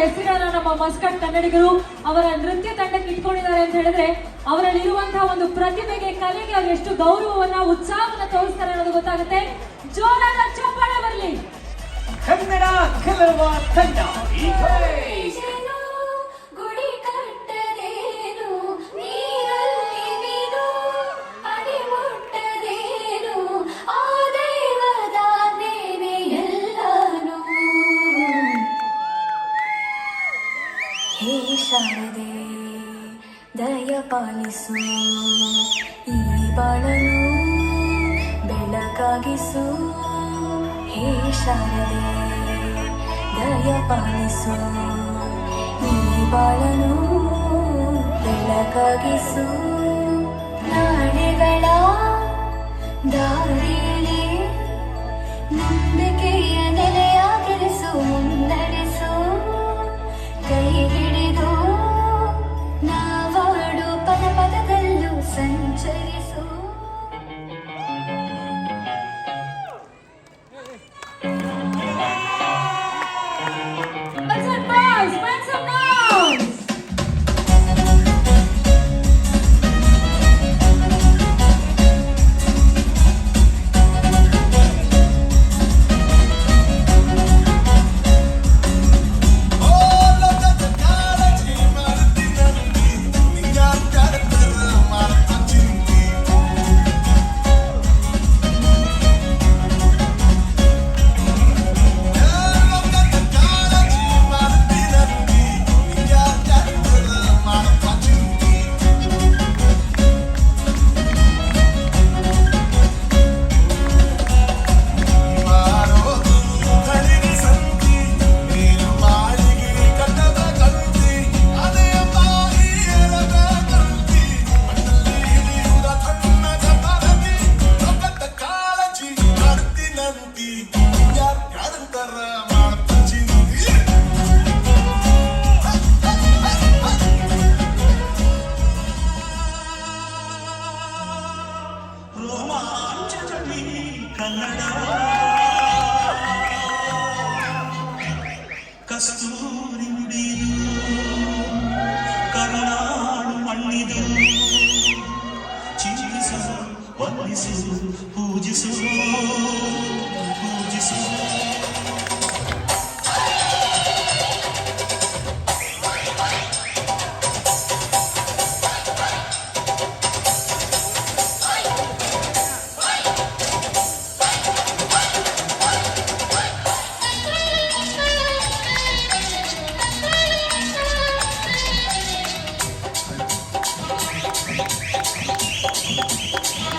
ಹೆಸರುಗಳನ್ನ ನಮ್ಮ ಮಸ್ಕಟ್ ಕನ್ನಡಿಗರು ಅವರ ನೃತ್ಯ ತಂಡಕ್ಕೆ ಇಟ್ಕೊಂಡಿದ್ದಾರೆ ಅಂತ ಹೇಳಿದ್ರೆ ಅವರಲ್ಲಿ ಇರುವಂತಹ ಒಂದು ಪ್ರತಿಭೆಗೆ ಕಲೆಗೆ ಅವ್ರು ಎಷ್ಟು ಗೌರವವನ್ನ ಉತ್ಸಾಹವನ್ನ ತೋರಿಸ್ತಾರೆ ಅನ್ನೋದು ಗೊತ್ತಾಗುತ್ತೆ. ಜೋರಾದ ಚಪ್ಪಾಳೆ ಬರಲಿ. ಕನ್ನಡ ಕಲರ್ವ ತಂಡ. ಹೇ ಶಾರದೆ ದಯ ಪಾಲಿಸು ಈ ಬಾಳನು ಬೆಳಕಾಗಿಸು ಹೇ ಶಾರದೆ ದಯ ಪಾಲಿಸು ಈ ಬಾಳನು ಬೆಳಕಾಗಿಸು ನಾಳೆಗಳ ದಾರಿಯಲ್ಲಿ ಕಸ್ತೂರಿ ನುಡಿದು ಕರುಣಾಳು ಮಣ್ಣಿದು ಚಿಂತಿಸು ವಂದಿಸು ಪೂಜಿಸು ಪೂಜಿಸು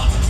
Love